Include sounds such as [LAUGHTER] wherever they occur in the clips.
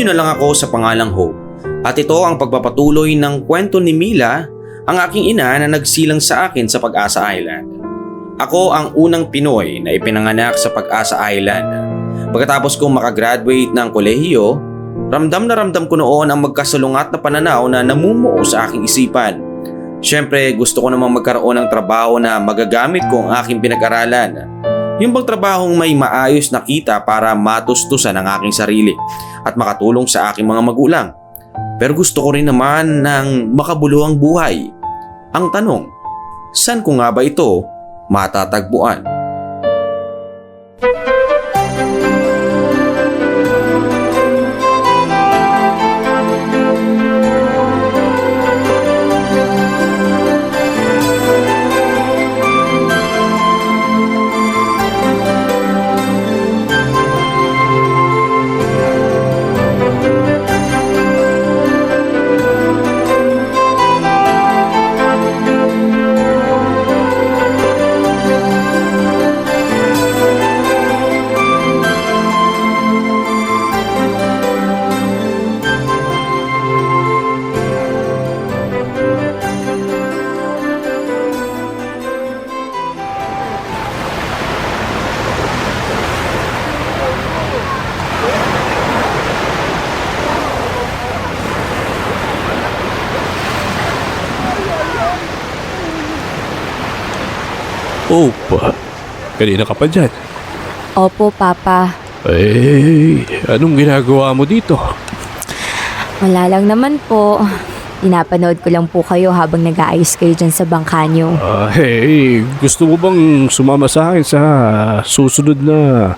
Tawagin niyo na lang ako sa pangalang Hope. At ito ang pagpapatuloy ng kwento ni Mila, ang aking ina na nagsilang sa akin sa Pag-asa Island. Ako ang unang Pinoy na ipinanganak sa Pag-asa Island. Pagkatapos kong makagraduate ng kolehiyo, ramdam na ramdam ko noon ang magkasalungat na pananaw na namumuo sa aking isipan. Siyempre gusto ko namang magkaroon ng trabaho na magagamit ko ang aking pinag-aralan. Yung bang trabahong may maayos na kita para matustusan ang aking sarili at makatulong sa aking mga magulang. Pero gusto ko rin naman ng makabuluhang buhay. Ang tanong, saan ko nga ba ito matatagpuan? Kanina ka pa dyan. Opo, Papa. Eh, anong ginagawa mo dito? Wala lang naman po. Pinapanood ko lang po kayo habang nag-aayos kayo dyan sa bangka nyo. Ah, hey, gusto mo bang sumama sa akin sa susunod na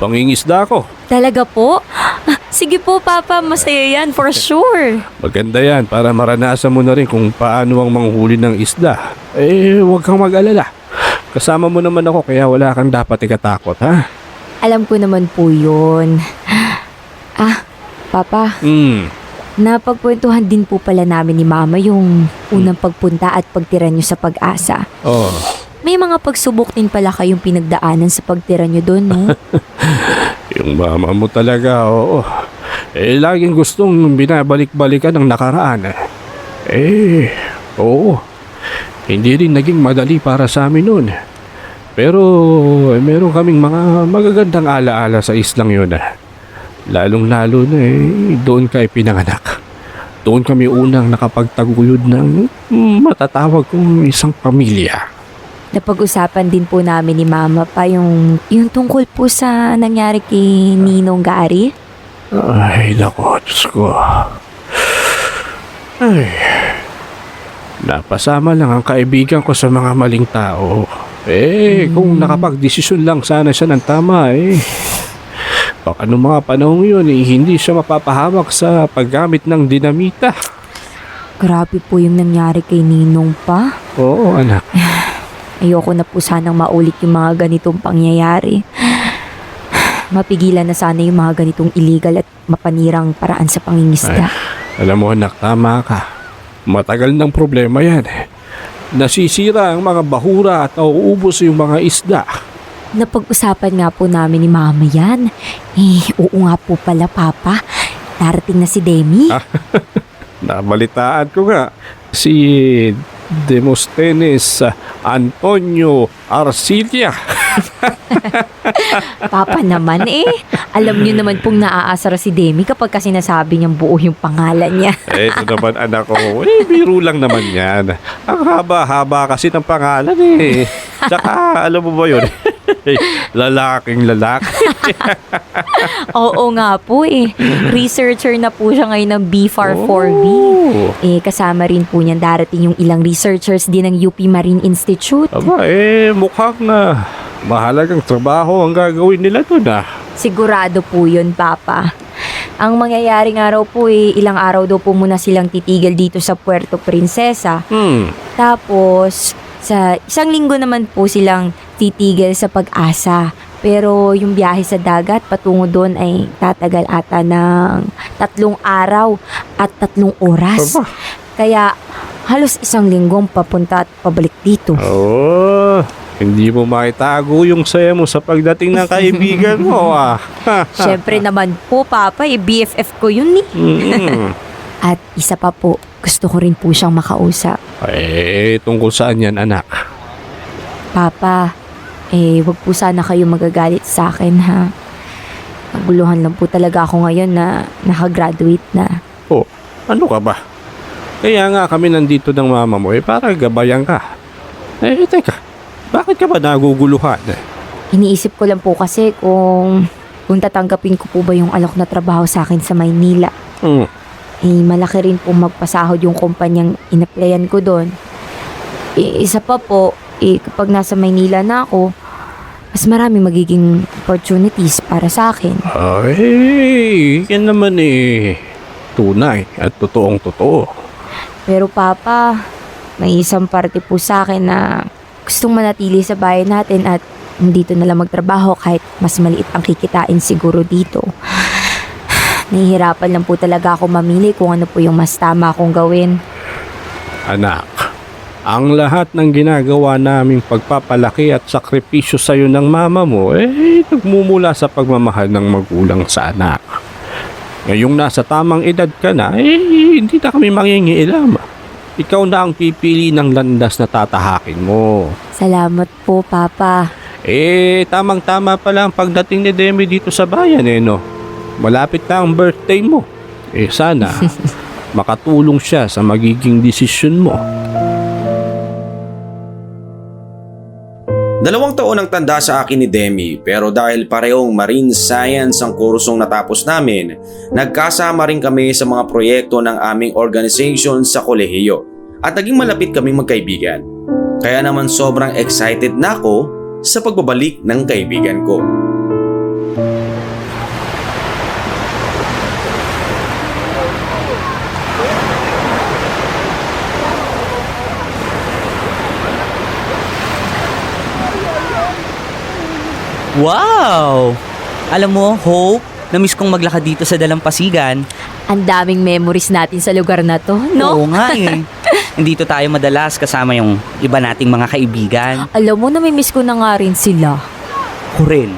pangingisda ko? Talaga po? Sige po, Papa. Masaya yan, for sure. Maganda yan para maranasan mo na rin kung paano ang manghuli ng isda. Eh, huwag kang mag-alala. Kasama mo naman ako kaya wala kang dapat ikatakot, ha? Alam ko naman po yun. Ah, Papa, Hmm, napagkwentuhan din po pala namin ni Mama yung unang pagpunta at pagtira nyo sa pag-asa. oh. May mga pagsubok din pala kayong pinagdaanan sa pagtira nyo doon, no? [LAUGHS] Yung mama mo talaga, oo. Eh, laging gustong binabalik-balikan ng nakaraan. eh. Eh, oo. Hindi rin naging madali para sa amin noon. Pero, eh, meron kaming mga magagandang alaala sa islang yun. eh. Lalong-lalo na eh, doon kay pinanganak. Doon kami unang nakapagtaguyod ng matatawag kong isang pamilya. Napag-usapan din po namin ni Mama pa yung, yung tungkol po sa nangyari kay Ninong Gary. Ay, nako, Diyos ko. Ay, napasama lang ang kaibigan ko sa mga maling tao. Eh, kung nakapag-desisyon lang sana siya ng tama, eh. Baka noong mga panahon yun, eh, hindi siya mapapahamak sa paggamit ng dinamita. Grabe po yung nangyari kay Ninong pa. Oo, anak. [SIGHS] Ayoko na po sanang maulit yung mga ganitong pangyayari. [SIGHS] Mapigilan na sana yung mga ganitong illegal at mapanirang paraan sa pangingisda. Alam mo, anak, tama ka. Matagal ng problema yan. Nasisira ang mga bahura at nauubos yung mga isda. Napag-usapan nga po namin ni Mama yan. Eh, oo nga po pala, Papa. Darating na si Demi. [LAUGHS] Nabalitaan ko nga si Demosthenes Antonio Arcilia. [LAUGHS] Papa naman eh. Alam niyo naman pong naaasar si Demi kapag kasi nasabi niyang buo yung pangalan niya. Eh, ito naman anak ko. Eh, biro lang naman yan. Ang haba-haba kasi ng pangalan eh. Tsaka, alam mo ba yun? [LAUGHS] Lalaking lalaki. [LAUGHS] Oo nga po eh. Researcher na po siya ngayon ng BFAR-4B. Oh. Eh, kasama rin po niyan darating yung ilang researchers din ng UP Marine Institute. Aba, eh, mukhang na mahalagang trabaho ang gagawin nila doon ah. Sigurado po yun, Papa. Ang mangyayari nga raw po eh, ilang araw daw po muna silang titigil dito sa Puerto Princesa. Hmm. Tapos, sa isang linggo naman po silang titigil sa pag-asa. Pero yung biyahe sa dagat patungo doon ay tatagal ata ng tatlong araw at tatlong oras. Aba. Kaya halos isang linggong papunta at pabalik dito. Oo. Hindi mo maitago yung saya mo sa pagdating ng kaibigan mo [LAUGHS] ah. [LAUGHS] Siyempre naman po, Papa, eh, BFF ko yun eh. Mm. [LAUGHS] At isa pa po, gusto ko rin po siyang makausap. eh, tungkol saan yan anak? Papa, eh, wag po sana kayo magagalit sa akin, ha? Naguluhan lang po talaga ako ngayon na nakagraduate na. Oh, ano ka ba? Kaya nga kami nandito ng mama mo eh para gabayan ka. Eh, teka, bakit ka ba naguguluhan? Iniisip ko lang po kasi kung, kung tatanggapin ko po ba yung alok na trabaho sa akin sa Maynila. Hmm. Eh, malaki rin po magpasahod yung kumpanyang inaplayan ko doon. Eh, isa pa po, eh, kapag nasa Maynila na ako, mas marami magiging opportunities para sa akin. Ay, yan naman eh. Tunay at totoong totoo. Pero Papa, may isang parte po sa akin na gustong manatili sa bayan natin at dito na lang magtrabaho kahit mas maliit ang kikitain siguro dito. [SIGHS] Nahihirapan lang po talaga ako mamili kung ano po yung mas tama akong gawin. Anak, ang lahat ng ginagawa naming pagpapalaki at sakripisyo sa iyo ng mama mo eh nagmumula sa pagmamahal ng magulang sa anak. Ngayong nasa tamang edad ka na, eh hindi na kami mangingialam. Ikaw na ang pipili ng landas na tatahakin mo. Salamat po, Papa. Eh, tamang-tama pala ang pagdating ni Demi dito sa bayan eh, no? Malapit na ang birthday mo. Eh, sana [LAUGHS] makatulong siya sa magiging desisyon mo. Dalawang taon ang tanda sa akin ni Demi pero dahil parehong marine science ang kursong natapos namin, nagkasama rin kami sa mga proyekto ng aming organization sa kolehiyo at naging malapit kaming magkaibigan. Kaya naman sobrang excited na ako sa pagbabalik ng kaibigan ko. Wow! Alam mo, Hope, na-miss kong maglakad dito sa Dalampasigan. Ang daming memories natin sa lugar na to, no? Oo nga eh. [LAUGHS] Dito tayo madalas kasama yung iba nating mga kaibigan. Alam mo, namimiss ko na nga rin sila. Ko rin.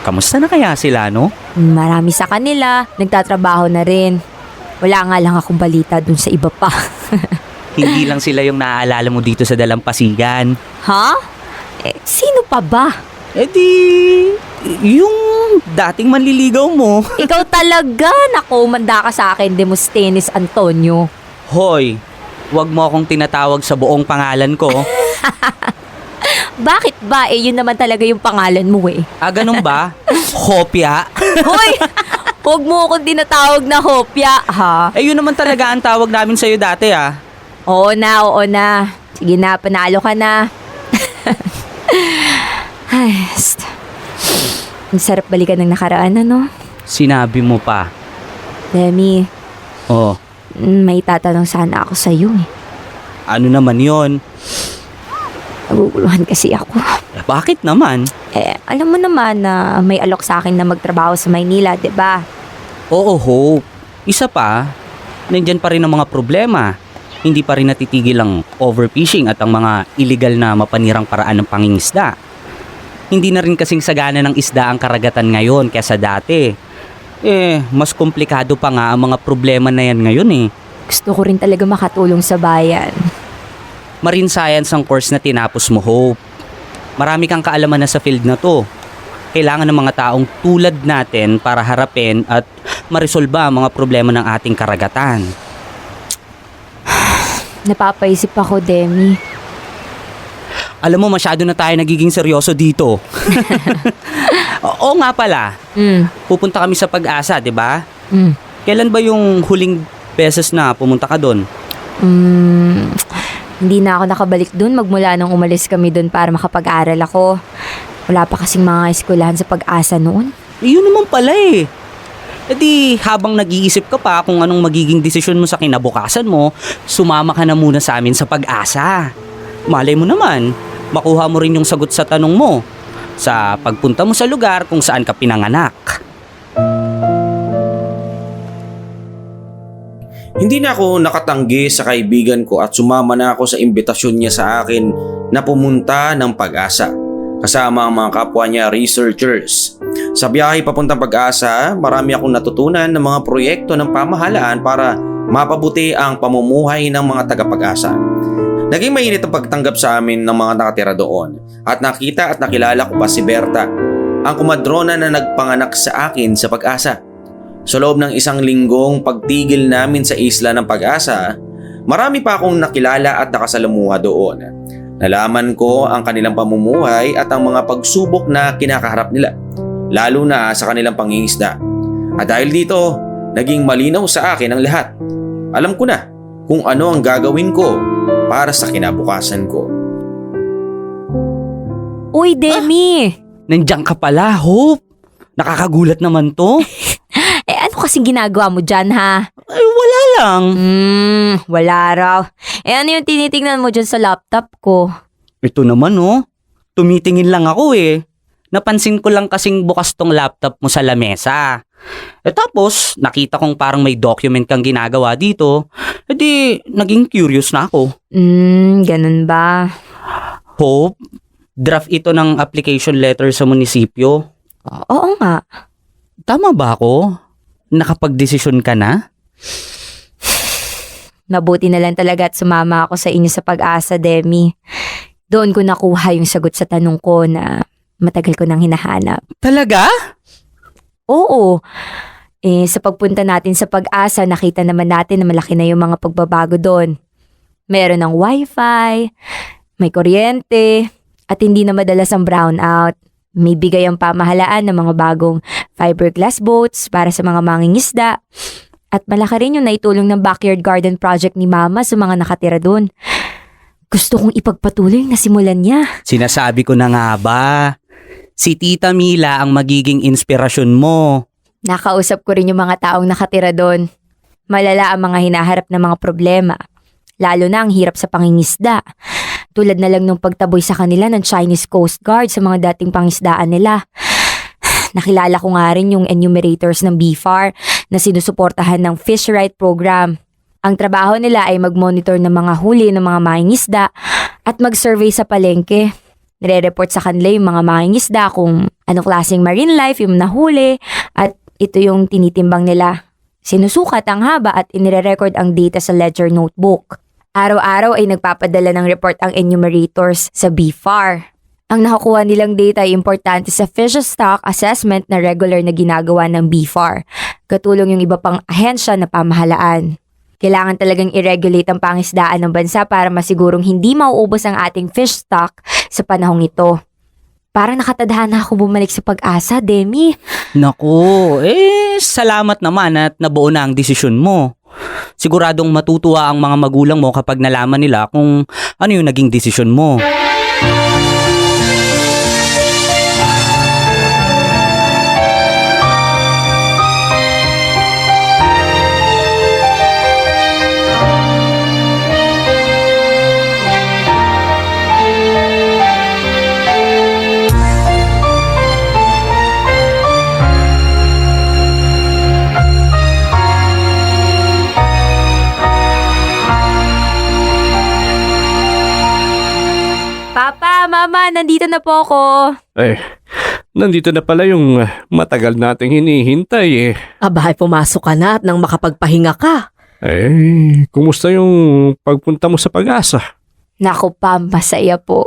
Kamusta na kaya sila, no? Marami sa kanila, nagtatrabaho na rin. Wala nga lang akong balita dun sa iba pa. [LAUGHS] Hindi lang sila yung naaalala mo dito sa Dalampasigan. ha? Eh, sino pa ba? Eh di, yung dating manliligaw mo. [LAUGHS] Ikaw talaga, nako, manda ka sa akin, Demosthenes Antonio. Hoy, wag mo akong tinatawag sa buong pangalan ko. [LAUGHS] Bakit ba? Eh, yun naman talaga yung pangalan mo eh. Ah, ganun ba? [LAUGHS] Hopya? Hoy! Huwag mo akong tinatawag na hopya, ha? Eh, yun naman talaga ang tawag namin sa'yo dati, ah. Oo na, oo na. Sige na, panalo ka na. Ay, st- Ang sarap balikan ng nakaraan, ano? Sinabi mo pa. Demi, Oh, mm, may tatanong sana ako sa iyo eh. ano naman yon? Naguguluhan kasi ako. Bakit naman? Eh, alam mo naman na may alok sa akin na magtrabaho sa Maynila, 'di ba? Oo, Hope. Isa pa, nandyan pa rin ang mga problema. Hindi pa rin natitigil ang overfishing at ang mga illegal na mapanirang paraan ng pangingisda. Hindi na rin kasing sagana ng isda ang karagatan ngayon kesa dati. Eh, mas komplikado pa nga ang mga problema na yan ngayon eh. Gusto ko rin talaga makatulong sa bayan. Marine Science ang course na tinapos mo, Hope. Marami kang kaalaman na sa field na to. Kailangan ng mga taong tulad natin para harapin at marisolba ang mga problema ng ating karagatan. Napapaisip ako, Demi. Alam mo, masyado na tayo nagiging seryoso dito. [LAUGHS] Oo nga pala, Mm, pupunta kami sa pag-asa, di ba? mm, Kailan ba yung huling beses na pumunta ka doon? mm. Hindi na ako nakabalik dun magmula nung umalis kami dun para makapag-aral ako. Wala pa kasing mga eskwelahan sa pag-asa noon. Yun naman pala eh. E di, habang nag-iisip ka pa kung anong magiging desisyon mo sa kinabukasan mo, sumama ka na muna sa amin sa pag-asa. Malay mo naman, makuha mo rin yung sagot sa tanong mo sa pagpunta mo sa lugar kung saan ka pinanganak. Hindi na ako nakatanggi sa kaibigan ko at sumama na ako sa imbitasyon niya sa akin na pumunta ng pag-asa kasama ang mga kapwa niya researchers. Sa biyahe papuntang pag-asa, marami akong natutunan ng mga proyekto ng pamahalaan para mapabuti ang pamumuhay ng mga tagapag-asa. Naging mainit ang pagtanggap sa amin ng mga nakatira doon at nakita at nakilala ko pa si Berta, ang kumadrona na nagpanganak sa akin sa pag-asa. Sa loob ng isang linggong pagtigil namin sa isla ng pag-asa, marami pa akong nakilala at nakasalamuha doon. Nalaman ko ang kanilang pamumuhay at ang mga pagsubok na kinakaharap nila, lalo na sa kanilang pangingisda. At dahil dito, naging malinaw sa akin ang lahat. Alam ko na kung ano ang gagawin ko para sa kinabukasan ko. Uy, Demi! Nandiyan ka pala, Hope. Nakakagulat naman to. [LAUGHS] Eh, ano kasing ginagawa mo dyan, ha? Ay, wala lang. Hmm, wala raw. Eh, ano yung tinitingnan mo dyan sa laptop ko? Ito naman, oh. Tumitingin lang ako eh. Napansin ko lang kasing bukas tong laptop mo sa lamesa. Eh tapos, nakita kong parang may document kang ginagawa dito. E di, naging curious na ako. Hmm, ganun ba? Hope, draft ito ng application letter sa munisipyo. Oo nga. Tama ba ako? Nakapag-desisyon ka na? Mabuti na lang talaga at sumama ako sa inyo sa pag-asa, Demi. Doon ko nakuha yung sagot sa tanong ko na matagal ko nang hinahanap. Talaga? Oo. Eh, sa pagpunta natin sa pag-asa, nakita naman natin na malaki na yung mga pagbabago doon. Meron ng wifi, may kuryente, at hindi na madalas ang brownout. May bigay ang pamahalaan ng mga bagong fiberglass boats para sa mga mangingisda. At malaki rin yung naitulong ng backyard garden project ni Mama sa mga nakatira doon. Gusto kong ipagpatuloy na simulan niya. Sinasabi ko na nga ba? Si Tita Mila ang magiging inspirasyon mo. Nakausap ko rin yung mga taong nakatira doon. Malala ang mga hinaharap na mga problema. Lalo na ang hirap sa pangingisda. Tulad na lang nung pagtaboy sa kanila ng Chinese Coast Guard sa mga dating pangisdaan nila. [SIGHS] Nakilala ko nga rin yung enumerators ng BFAR na sinusuportahan ng Fish Right Program. Ang trabaho nila ay mag-monitor ng mga huli ng mga mangingisda at mag-survey sa palengke. Nire-report sa kanila yung mga mangingisda kung anong klaseng marine life yung nahuli at ito yung tinitimbang nila. Sinusukat ang haba at inire-record ang data sa ledger notebook. Araw-araw ay nagpapadala ng report ang enumerators sa BFAR. Ang nakukuha nilang data ay importante sa fish stock assessment na regular na ginagawa ng BFAR. Katulong yung iba pang ahensya na pamahalaan. Kailangan talagang i-regulate ang pangisdaan ng bansa para masigurong hindi mauubos ang ating fish stock sa panahong ito. Parang nakatadhana ako bumalik sa pag-asa, Demi. Nako, eh, salamat naman at nabuo na ang desisyon mo. Siguradong matutuwa ang mga magulang mo kapag nalaman nila kung ano yung naging desisyon mo. Nandito na po ako. Eh, nandito na pala yung uh, matagal nating hinihintay eh. Abahay, pumasok ka na at nang makapagpahinga ka. Eh, kumusta yung pagpunta mo sa pag-asa? Naku pa, masaya po.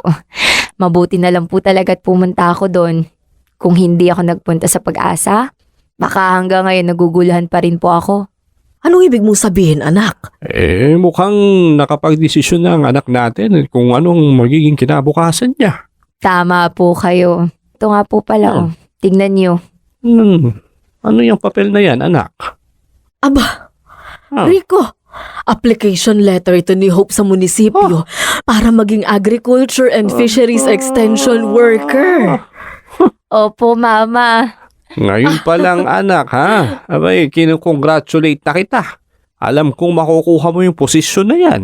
Mabuti na lang po talaga at pumunta ako doon. Kung hindi ako nagpunta sa pag-asa, baka hanggang ngayon naguguluhan pa rin po ako. Anong ibig mong sabihin, anak? Eh, mukhang nakapag-desisyon na ang anak natin kung anong magiging kinabukasan niya. Tama po kayo. Ito nga po pala, Hmm. oh. Tingnan niyo. Hmm, ano yung papel na yan, anak? Aba, Ah, Rico, application letter ito ni Hope sa munisipyo para maging agriculture and fisheries extension worker. [LAUGHS] Opo, Mama. ngayon pa lang, [LAUGHS] anak, ha? Abay, kinukongratulate na kita. Alam kong makukuha mo yung posisyon na yan.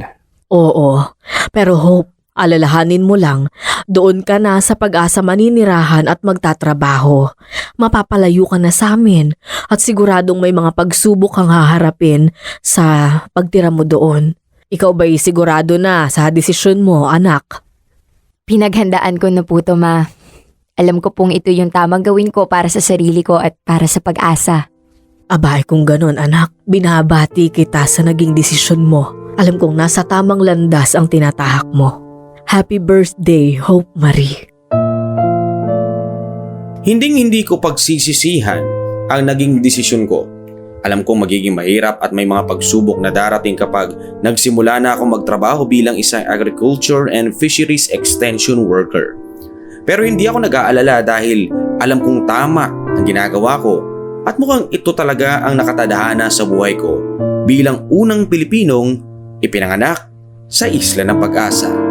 Oo, pero Hope, Alalahanin mo lang, doon ka na sa pag-asa maninirahan at magtatrabaho. Mapapalayo ka na sa amin at siguradong may mga pagsubok kang haharapin sa pagtira mo doon. Ikaw ba'y sigurado na sa desisyon mo, anak? Pinaghandaan ko na po to, ma. Alam ko pong ito yung tamang gawin ko para sa sarili ko at para sa pag-asa. Abay kung ganon anak, binabati kita sa naging desisyon mo. Alam kong nasa tamang landas ang tinatahak mo. Happy birthday, Hope Marie. Hinding-hindi ko pagsisisihan ang naging desisyon ko. Alam kong magiging mahirap at may mga pagsubok na darating kapag nagsimula na ako magtrabaho bilang isang agriculture and fisheries extension worker. Pero hindi ako nag-aalala dahil alam kong tama ang ginagawa ko at mukhang ito talaga ang nakatadhana sa buhay ko bilang unang Pilipinong ipinanganak sa Isla ng Pag-asa.